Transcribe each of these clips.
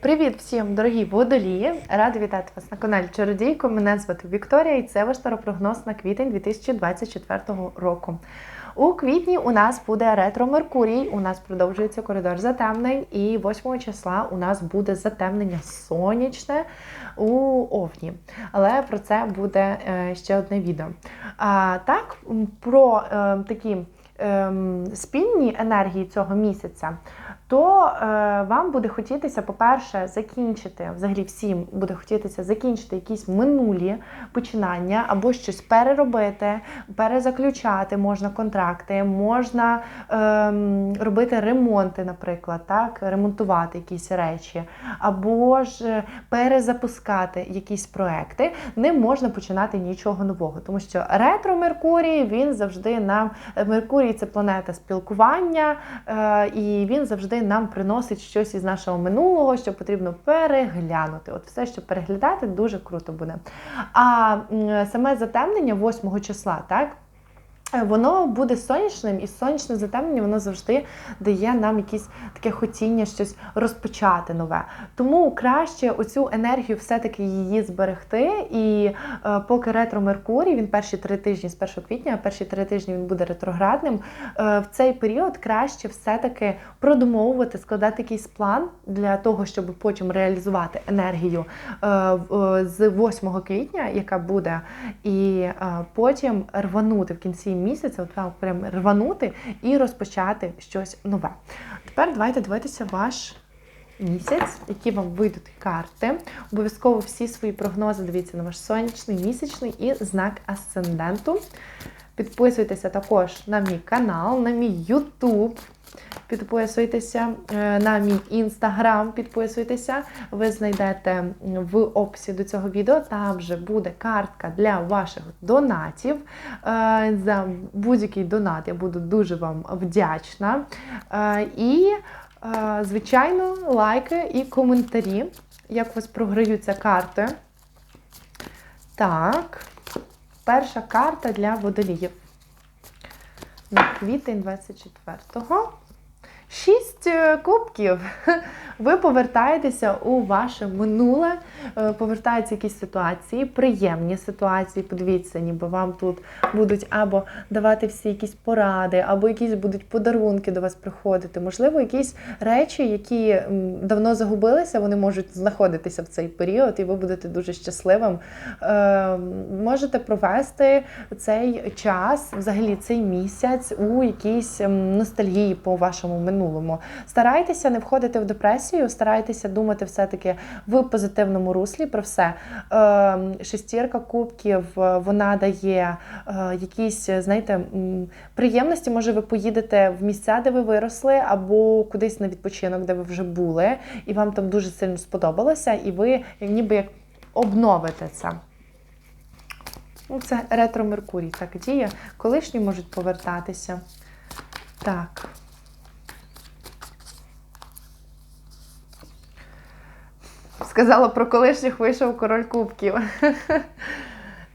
Привіт всім, дорогі водолії! Рада вітати вас на каналі Чародійко. Мене звати Вікторія і це ваш таропрогноз на квітень 2024 року. У квітні у нас буде ретро Меркурій, у нас продовжується коридор затемнень, і 8 числа у нас буде затемнення сонячне у Овні. Але про це буде е, ще одне відео. А так, про е, такі ем, спільні енергії цього місяця, то е, вам буде хотітися, по-перше, закінчити, взагалі всім буде хотітися закінчити якісь минулі починання або щось переробити, перезаключати можна контракти, можна ем, робити ремонти, наприклад, так, ремонтувати якісь речі, або ж е, перезапускати якісь проекти. Не можна починати нічого нового, тому що ретро Меркурій він завжди нам Меркурій це планета спілкування, е, і він завжди нам приносить щось із нашого минулого, що потрібно переглянути. От все, що переглядати, дуже круто буде. А саме затемнення 8 числа, так? Е, Воно буде сонячним, і сонячне затемнення воно завжди дає нам якесь таке хотіння щось розпочати нове. Тому краще оцю енергію все-таки її зберегти. І е, поки ретро Меркурій, він перші три тижні з 1 квітня, а перші три тижні він буде ретроградним. е, в цей період краще все-таки продумовувати, складати якийсь план для того, щоб потім реалізувати енергію е, е, з 8 квітня, яка буде, і е, потім рванути в кінці місяця, от вам прям рванути і розпочати щось нове. Тепер давайте дивитися ваш. Місяць, які вам вийдуть карти. Обов'язково всі свої прогнози дивіться на ваш сонячний, місячний і знак асценденту. Підписуйтеся також на мій канал, на мій YouTube. Підписуйтеся е, на мій інстаграм, підписуйтеся. Ви знайдете в описі до цього відео. Там же буде картка для ваших донатів. Е, За будь-який донат я буду дуже вам вдячна. Е, І, звичайно, лайки і коментарі, як у вас програються карти. Так, перша карта для водоліїв. На квітень 24-го. Шість е, кубків. Ви повертаєтеся у ваше минуле, е, повертаються якісь ситуації, приємні ситуації. Подивіться, ніби вам тут будуть або давати всі якісь поради, або якісь будуть подарунки до вас приходити. Можливо, якісь речі, які давно загубилися, вони можуть знаходитися в цей період, і ви будете дуже щасливим. Е, Можете провести цей час, взагалі цей місяць у якійсь ностальгії по вашому минулому. Старайтеся не входити в депресію, старайтеся думати все-таки в позитивному руслі про все. Ем, Шестірка кубків е, вона дає е, якісь, знаєте, приємності. Може, ви поїдете в місця, де ви виросли, або кудись на відпочинок, де ви вже були, і вам там дуже сильно сподобалося, і ви ніби як обновите це. Ну, це ретро Меркурій так діє. Колишні можуть повертатися. Так. Сказала про колишніх вийшов король кубків.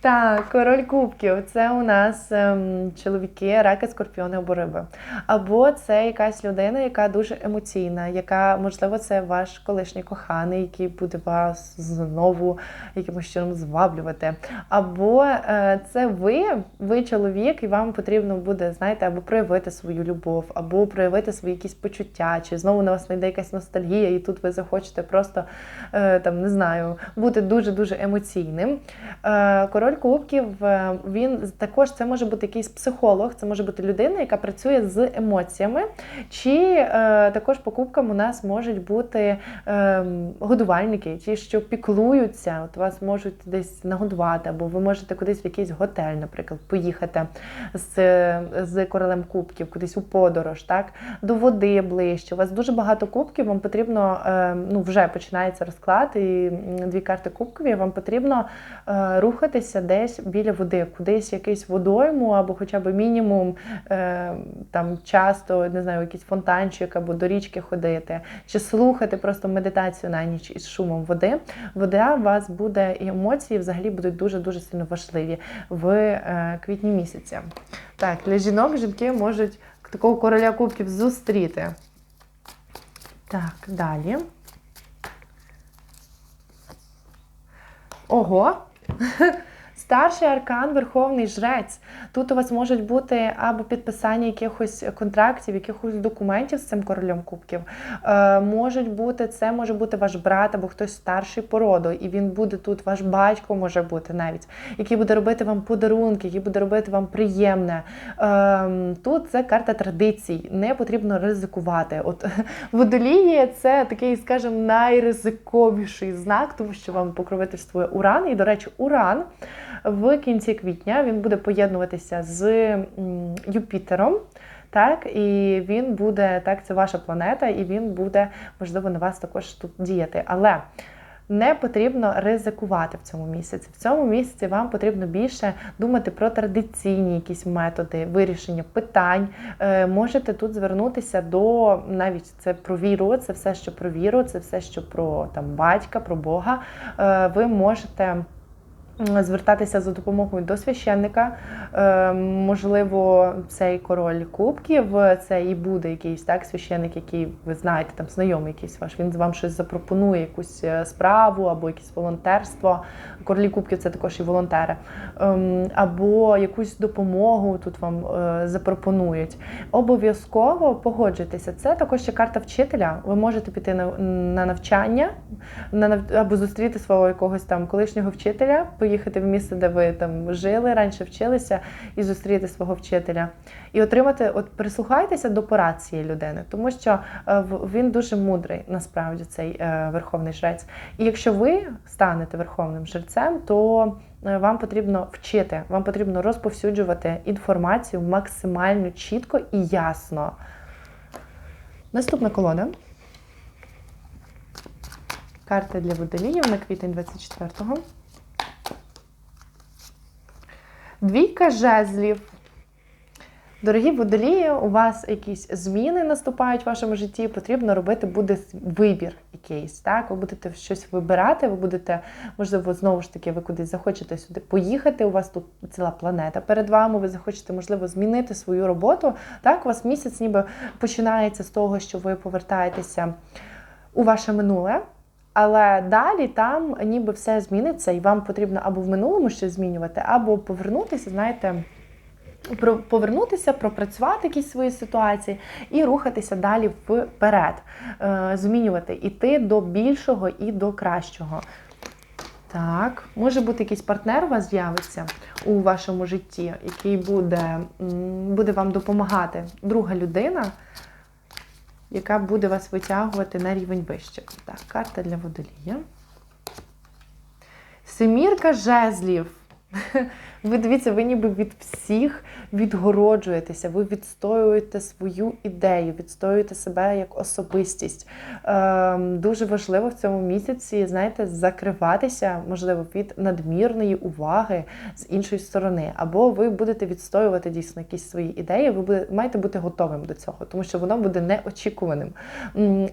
Так, король кубків це у нас ем, чоловіки, раки, скорпіони або риби. Або це якась людина, яка дуже емоційна, яка, можливо, це ваш колишній коханий, який буде вас знову якимось чином зваблювати. Або е, це ви, ви чоловік, і вам потрібно буде, знаєте, або проявити свою любов, або проявити свої якісь почуття, чи знову на вас найде якась ностальгія, і тут ви захочете просто е, там не знаю, бути дуже-дуже емоційним. Е, Король кубків е, він також це може бути якийсь психолог, це може бути людина, яка працює з емоціями. Чи е, також по кубкам у нас можуть бути е, годувальники, ті, що піклуються, от вас можуть десь нагодувати, або ви можете кудись в якийсь готель, наприклад, поїхати з, з королем кубків, кудись у подорож, так до води ближче. У вас дуже багато кубків, вам потрібно ну вже починається розклад, і дві карти кубкові. Вам потрібно е, рухатися десь біля води, кудись якийсь водойму, або хоча б мінімум е, там часто не знаю, якийсь фонтанчик або до річки ходити, чи слухати просто медитацію на ніч із шумом води. Вода у вас буде і емоції взагалі будуть дуже дуже сильно важливі в е, квітні місяці. Так, для жінок жінки можуть такого короля кубків зустріти. Так, далі. Ого! Старший аркан, Верховний Жрець. Тут у вас можуть бути або підписання якихось контрактів, якихось документів з цим королем кубків. Е, можуть бути, це може бути ваш брат або хтось старший по і він буде тут, ваш батько може бути навіть, який буде робити вам подарунки, який буде робити вам приємне. Е, тут це карта традицій, не потрібно ризикувати. От водолії це такий, скажімо, найризиковіший знак, тому що вам покровительствує Уран. І, до речі, Уран в кінці квітня він буде поєднуватися з Юпітером. Так, і він буде, так, це ваша планета, і він буде, можливо, на вас також тут діяти. Але не потрібно ризикувати в цьому місяці. В цьому місяці вам потрібно більше думати про традиційні якісь методи вирішення питань. Е, можете тут звернутися до навіть це про віру, це все, що про віру, це все, що про там батька, про Бога. Е, ви можете. Звертатися за допомогою до священника, Е, можливо, цей король кубків, це і буде якийсь так священник, який ви знаєте, там знайомий якийсь ваш. Він вам щось запропонує, якусь е, справу або якесь волонтерство. Королі кубків це також і волонтери, Ем, або якусь допомогу тут вам е, запропонують. Обов'язково погоджуйтеся. Це також ще карта вчителя. Ви можете піти на, на навчання, на або зустріти свого якогось там колишнього вчителя, поїхати в місце, де ви там жили, раніше вчилися, і зустріти свого вчителя. І отримати, от прислухайтеся до порад цієї людини, тому що е, він дуже мудрий, насправді, цей е, верховний жрець. І якщо ви станете верховним жрецем, то е, вам потрібно вчити, вам потрібно розповсюджувати інформацію максимально чітко і ясно. Наступна колода. Карта для водоліїв на квітень 24-го. Двійка жезлів. Дорогі водолії, у вас якісь зміни наступають в вашому житті, потрібно робити буде вибір якийсь. Так? Ви будете щось вибирати, ви будете, можливо, знову ж таки, ви кудись захочете сюди поїхати. У вас тут ціла планета перед вами. Ви захочете, можливо, змінити свою роботу. Так, у вас місяць ніби починається з того, що ви повертаєтеся у ваше минуле. Але далі там ніби все зміниться, і вам потрібно або в минулому щось змінювати, або повернутися, знаєте, про- повернутися, пропрацювати якісь свої ситуації і рухатися далі вперед, Е, змінювати, іти до більшого і до кращого. Так, може бути якийсь партнер у вас з'явиться у вашому житті, який буде, буде вам допомагати. Друга людина, яка буде вас витягувати на рівень вище. Так, карта для водолія. Семірка жезлів. Ви дивіться, ви ніби від всіх відгороджуєтеся, ви відстоюєте свою ідею, відстоюєте себе як особистість. Ем, дуже важливо в цьому місяці, знаєте, закриватися, можливо, від надмірної уваги з іншої сторони. Або ви будете відстоювати дійсно якісь свої ідеї, ви буде, маєте бути готовим до цього, тому що воно буде неочікуваним.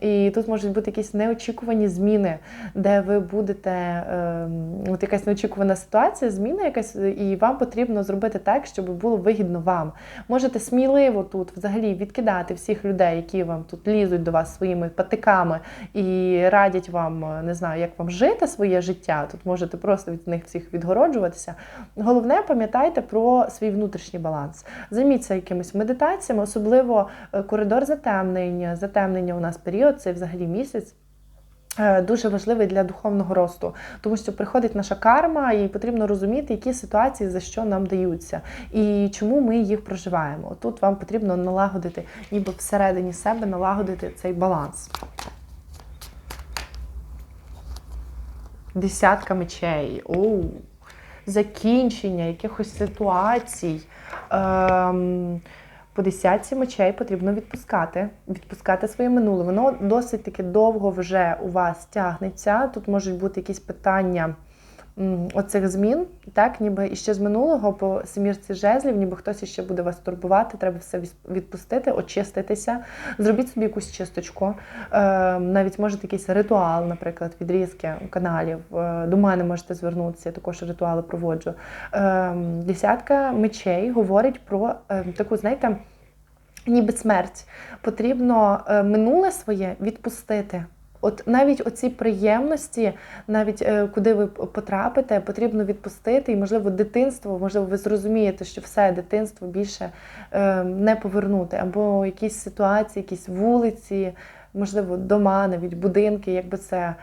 І тут можуть бути якісь неочікувані зміни, де ви будете ем, от якась неочікувана ситуація, зміна якась, і вам потрібно зробити так, щоб було вигідно вам. Можете сміливо тут взагалі відкидати всіх людей, які вам тут лізуть до вас своїми патиками і радять вам, е, не знаю, як вам жити своє життя. Тут можете просто від них всіх відгороджуватися. Головне, пам'ятайте про свій внутрішній баланс. Займіться якимись медитаціями, особливо е, коридор затемнення. Затемнення у нас період, це взагалі місяць. Е, Дуже важливий для духовного росту, тому що приходить наша карма, і потрібно розуміти, які ситуації за що нам даються, і чому ми їх проживаємо. Тут вам потрібно налагодити, ніби всередині себе налагодити цей баланс. Десятка мечей. Оу. Закінчення якихось ситуацій. Ем, по десятці мечей потрібно відпускати, відпускати своє минуле. Воно досить таки довго вже у вас тягнеться. Тут можуть бути якісь питання оцих змін, так, ніби іще з минулого по семірці жезлів, ніби хтось іще буде вас турбувати, треба все відпустити, очиститися, зробіть собі якусь чисточку. Е, навіть можете якийсь ритуал, наприклад, відрізки каналів. Е, до мене можете звернутися, я також ритуали проводжу. Е, десятка мечей говорить про таку, знаєте, ніби смерть. Потрібно минуле своє відпустити. От навіть оці приємності, навіть е, куди ви потрапите, потрібно відпустити, і можливо, дитинство, можливо, ви зрозумієте, що все дитинство більше е, не повернути, або якісь ситуації, якісь вулиці, можливо, дома, навіть будинки, якби це.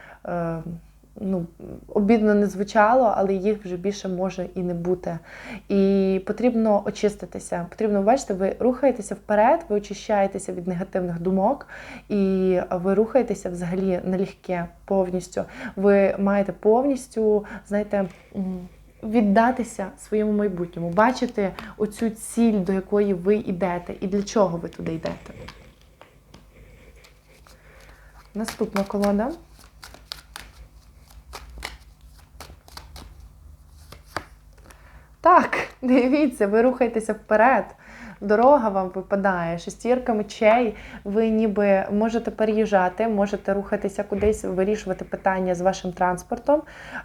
Ну, обідно не звучало, але їх вже більше може і не бути. І потрібно очиститися. Потрібно бачите, ви рухаєтеся вперед, ви очищаєтеся від негативних думок, і ви рухаєтеся взагалі налегке повністю. Ви маєте повністю, знаєте. Віддатися своєму майбутньому, бачити оцю ціль, до якої ви йдете, і для чого ви туди йдете. Наступна колода. Так, дивіться, ви рухаєтеся вперед. Дорога вам випадає, шестірка мечей. Ви ніби можете переїжджати, можете рухатися кудись, вирішувати питання з вашим транспортом,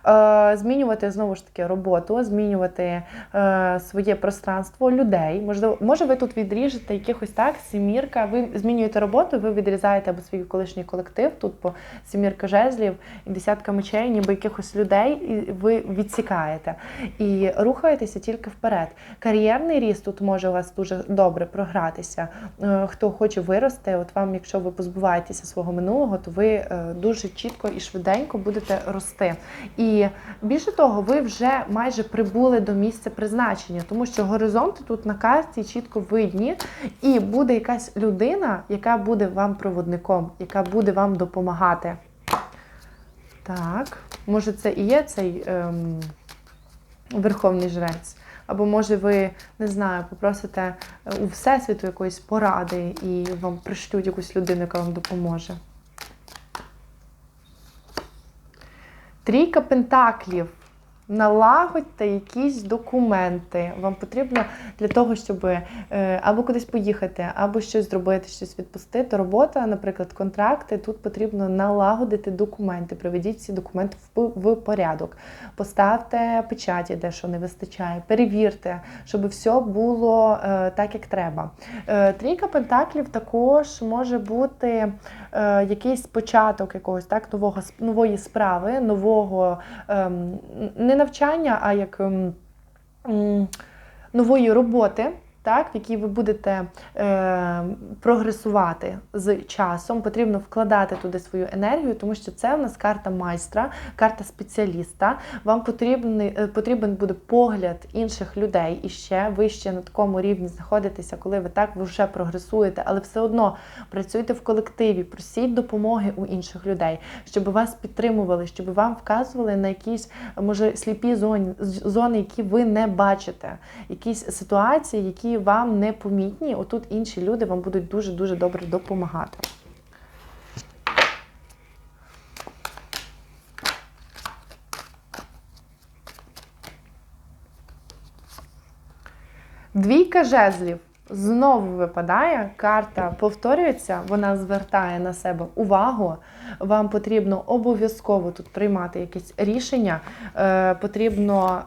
е, змінювати знову ж таки роботу, змінювати е, своє пространство людей. Можливо, може, ви тут відріжете якихось так, сімірка. Ви змінюєте роботу, ви відрізаєте або свій колишній колектив. Тут по сімірка жезлів і десятка мечей, ніби якихось людей, і ви відсікаєте і рухаєтеся тільки вперед. Кар'єрний ріст тут може у вас дуже добре програтися. Е, Хто хоче вирости, от вам, якщо ви позбуваєтеся свого минулого, то ви е, дуже чітко і швиденько будете рости. І більше того, ви вже майже прибули до місця призначення, тому що горизонти тут на карті чітко видні, і буде якась людина, яка буде вам проводником, яка буде вам допомагати. Так, може, це і є цей ем, верховний жрець. Або може ви не знаю, попросите е, у всесвіту якоїсь поради і вам пришлють якусь людину, яка вам допоможе. Трійка пентаклів. Налагодьте якісь документи. Вам потрібно для того, щоб е, або кудись поїхати, або щось зробити, щось відпустити. Робота, наприклад, контракти. Тут потрібно налагодити документи. Приведіть ці документи в, порядок. Поставте печаті, де що не вистачає. Перевірте, щоб все було е, так, як треба. Е, трійка пентаклів також може бути якийсь початок якогось так нового нової справи, нового ем, навчання, а як ем, нової роботи. Так, в якій ви будете е, прогресувати з часом, потрібно вкладати туди свою енергію, тому що це в нас карта майстра, карта спеціаліста. Вам потрібен, потрібен буде погляд інших людей і ще ви ще на такому рівні знаходитеся, коли ви так ви вже прогресуєте, але все одно працюйте в колективі, просіть допомоги у інших людей, щоб вас підтримували, щоб вам вказували на якісь може сліпі зони, зони, які ви не бачите, якісь ситуації, які вам не помітні. Отут інші люди вам будуть дуже дуже добре допомагати. Двійка жезлів знову випадає, карта повторюється, вона звертає на себе увагу. Вам потрібно обов'язково тут приймати якісь рішення, е, потрібно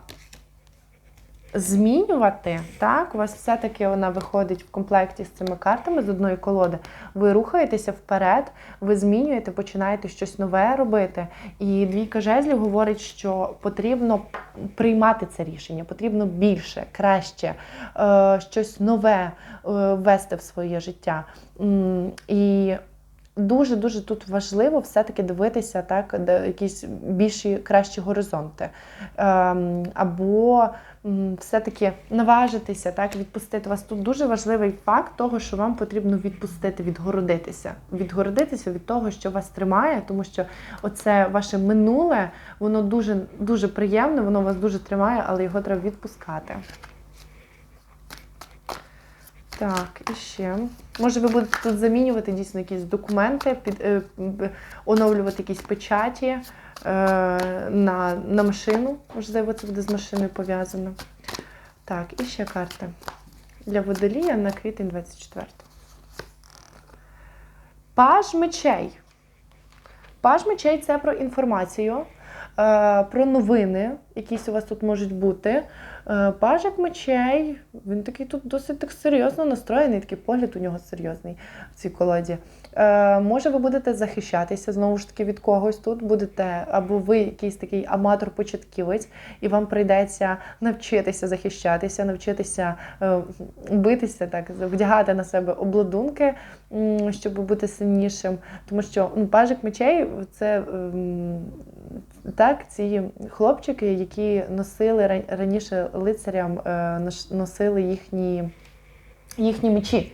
змінювати, так, у вас все-таки вона виходить в комплекті з цими картами з одної колоди. Ви рухаєтеся вперед, ви змінюєте, починаєте щось нове робити. І двійка жезлів говорить, що потрібно приймати це рішення, потрібно більше, краще, е, щось нове е, ввести в своє життя. І Дуже дуже тут важливо все-таки дивитися так, де якісь більші кращі горизонти. Ем, або все-таки наважитися, так, відпустити. Вас тут дуже важливий факт того, що вам потрібно відпустити, відгородитися. Відгородитися від того, що вас тримає, тому що оце ваше минуле, воно дуже, дуже приємне, воно вас дуже тримає, але його треба відпускати. Так, і ще. Може, ви будете тут замінювати дійсно якісь документи, під, е, оновлювати якісь печаті е, на, на машину. Можливо, це буде з машиною пов'язано. Так, і ще карта для водолія на квітень 24. Паж мечей. Паж мечей це про інформацію. Е, про новини, якісь у вас тут можуть бути. Е, Пажик мечей, він такий тут досить так серйозно настроєний, такий погляд у нього серйозний в цій колоді. Е, може, ви будете захищатися знову ж таки від когось тут, будете, або ви якийсь такий аматор-початківець, і вам прийдеться навчитися захищатися, навчитися битися, так, вдягати на себе обладунки, щоб бути сильнішим. Тому що ну, пажик мечей це ем, так, ці хлопчики, які носили раніше лицарям, е, носили їхні, їхні мечі.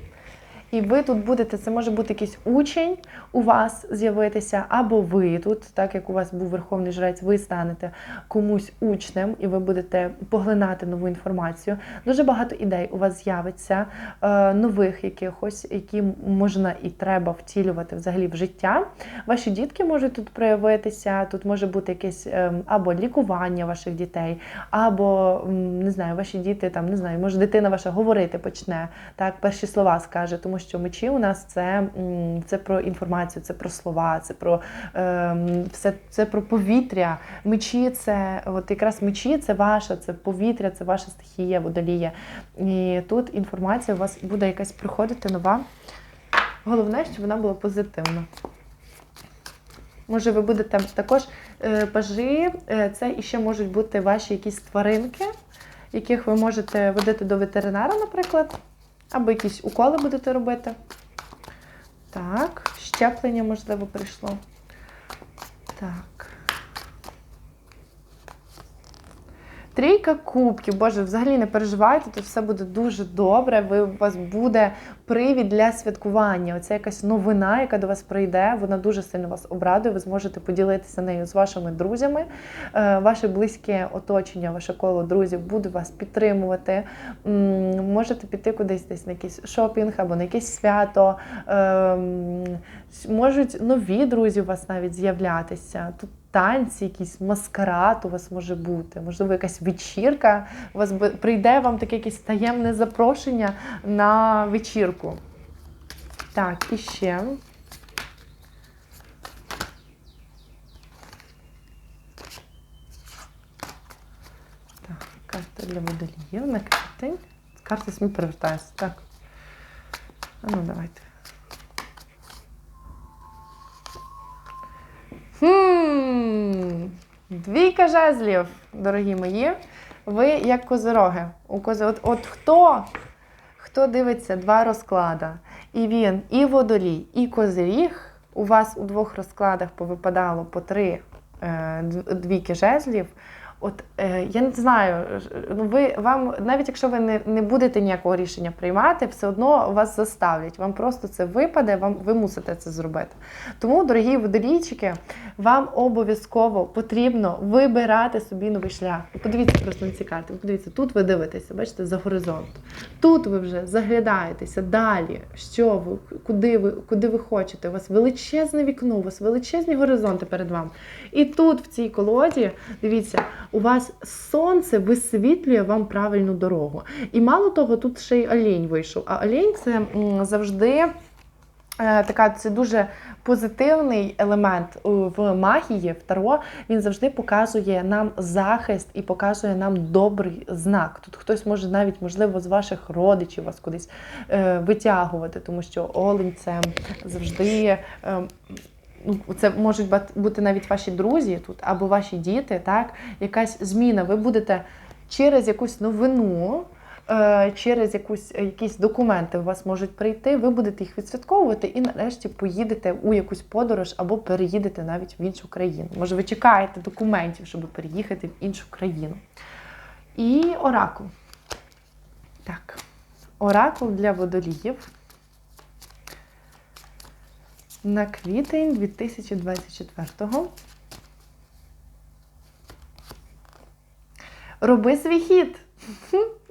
І ви тут будете, це може бути якийсь учень у вас з'явитися, або ви тут, так як у вас був верховний жрець, ви станете комусь учнем і ви будете поглинати нову інформацію. Дуже багато ідей у вас з'явиться, е, нових якихось, які можна і треба втілювати взагалі в життя. Ваші дітки можуть тут проявитися, тут може бути якесь ем, або лікування ваших дітей, або не знаю, ваші діти там не знаю, може дитина ваша говорити почне, так, перші слова скаже, тому що мечі у нас це, це про інформацію, це про слова, це про ем, все це про повітря. Мечі це, от якраз мечі це ваша, це повітря, це ваша стихія, водолія. І тут інформація у вас буде якась приходити нова. Головне, щоб вона була позитивна. Може, ви будете також е, пажі, е, це іще можуть бути ваші якісь тваринки, яких ви можете водити до ветеринара, наприклад, або якісь уколи будете робити. Так, щеплення, можливо, прийшло. Так. Трійка кубків, Боже, взагалі не переживайте, тут все буде дуже добре. Ви, у вас буде привід для святкування. Оце якась новина, яка до вас прийде. Вона дуже сильно вас обрадує. Ви зможете поділитися нею з вашими друзями. Е, Ваше близьке оточення, ваше коло друзів буде вас підтримувати. Можете піти кудись десь на якийсь шопінг або на якесь свято. Ем, Можуть нові друзі у вас навіть з'являтися. Тут танці, якийсь маскарад у вас може бути, можливо, якась вечірка. У вас прийде вам таке якесь таємне запрошення на вечірку. Так, і ще. Так, карта для водоліїв на квітень. Карта самі перевертаються. Так. А ну, давайте. Хм, двійка жезлів, дорогі мої. Ви як козороги. У коз... от, от хто, хто дивиться два розклади, і він, і водолій, і козиріг, у вас у двох розкладах повипадало по три е, двійки жезлів. От е, я не знаю, ну ви вам, навіть якщо ви не, не будете ніякого рішення приймати, все одно вас заставлять. Вам просто це випаде, вам ви мусите це зробити. Тому, дорогі водолійчики, вам обов'язково потрібно вибирати собі новий шлях. Подивіться просто на ці карти. Подивіться, тут ви дивитеся, бачите, за горизонт. Тут ви вже заглядаєтеся далі, що ви, куди ви, куди ви хочете. У вас величезне вікно, у вас величезні горизонти перед вами. І тут, в цій колоді, дивіться, у вас сонце висвітлює вам правильну дорогу. І мало того, тут ще й олень вийшов. А олень це завжди. е, Така це дуже позитивний елемент е, в магії, в таро. Він завжди показує нам захист і показує нам добрий знак. Тут хтось може навіть, можливо, з ваших родичів вас кудись е, витягувати, тому що олень це завжди. Е, ну, це можуть бути навіть ваші друзі тут або ваші діти, так? Якась зміна. Ви будете через якусь новину, е, через якусь, якісь документи у вас можуть прийти, ви будете їх відсвятковувати і нарешті поїдете у якусь подорож або переїдете навіть в іншу країну. Може, ви чекаєте документів, щоб переїхати в іншу країну. І оракул. Так, оракул для водоліїв. На квітень 2024-го. Роби свій хід.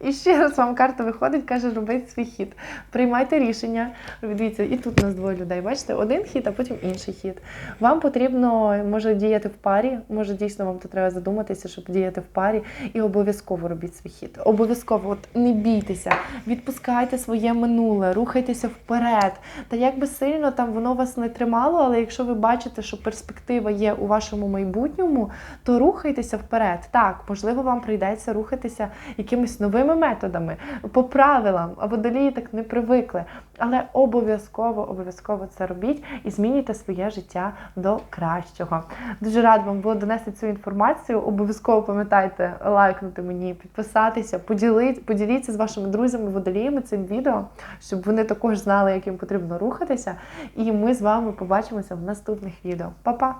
І ще раз вам карта виходить, каже, робіть свій хід. Приймайте рішення. Дивіться, і тут у нас двоє людей. Бачите, один хід, а потім інший хід. Вам потрібно може діяти в парі. Може, дійсно вам тут треба задуматися, щоб діяти в парі, і обов'язково робіть свій хід. Обов'язково, от не бійтеся, відпускайте своє минуле, рухайтеся вперед. Та як би сильно там воно вас не тримало, але якщо ви бачите, що перспектива є у вашому майбутньому, то рухайтеся вперед. Так, можливо, вам прийдеться рухатися якимись новими методами, по правилам, а водолії так не привикли. Але обов'язково, обов'язково це робіть і змінюйте своє життя до кращого. Дуже рад вам було донести цю інформацію. Обов'язково пам'ятайте лайкнути мені, підписатися, поділити, поділіться з вашими друзями, водоліями цим відео, щоб вони також знали, як їм потрібно рухатися. І ми з вами побачимося в наступних відео. Па-па!